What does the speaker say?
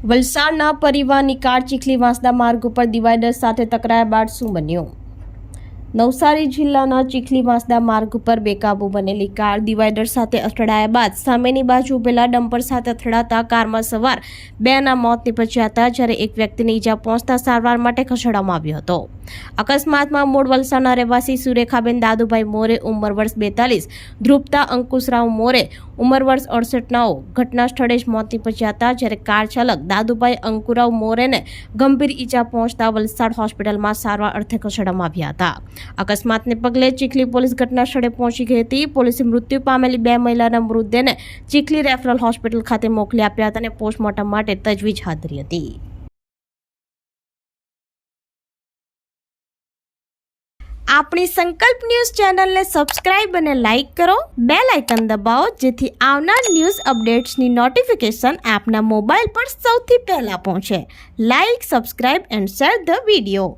વલસાડના પરિવારની કાર ચીખલી વાંસદા માર્ગ ઉપર ડિવાઈડર સાથે ટકરાયા બાદ શું બન્યું નવસારી જિલ્લાના ચીખલી માસદા માર્ગ ઉપર બેકાબુ બનેલી કાર ડિવાઈડર સાથે અથડાયા બાદ સામેની બાજુ ઉભેલા ડમ્પર સાથે અથડાતા કારમાં સવાર બેના મોત નિપજ્યા હતા, જ્યારે એક વ્યક્તિને ઈજા પહોંચતા સારવાર માટે ખસેડવામાં આવ્યો હતો. અકસ્માતમાં મૂળ વલસાડના રહેવાસી સુરેખાબેન દાદુભાઈ મોરે ઉંમર વર્ષ બેતાલીસ, ધ્રુપતા અંકુશરાવ મોરે ઉંમર વર્ષ અડસઠનાઓ ઘટના સ્થળે જ મોત નિપજ્યા હતા, જ્યારે કાર ચાલક દાદુભાઈ અંકુરાવ મોરેને ગંભીર ઈજા પહોંચતા વલસાડ હોસ્પિટલમાં સારવાર અર્થે ખસેડવામાં આવ્યા હતા. અકસ્માતને પગલે ચીખલી પોલીસ ઘટના સ્થળે પહોંચી ગઈ હતી. પોલીસે મૃત્યુ પામેલી બે મહિલાના મૃતદેહને ચીખલી રેફરલ હોસ્પિટલ ખાતે મોકલી આપ્યા હતા અને પોસ્ટમોર્ટમ માટે તજવીજ હાથ ધરી હતી. આપણી સંકલ્પ ન્યૂઝ ચેનલને સબસ્ક્રાઇબ અને લાઇક કરો. બે લાઇકન દબાવો, જેથી આવનાર ન્યૂઝ અપડેટ્સની નોટિફિકેશન આપના મોબાઈલ પર સૌથી પહેલાં પહોંચે. Like, subscribe and share the video.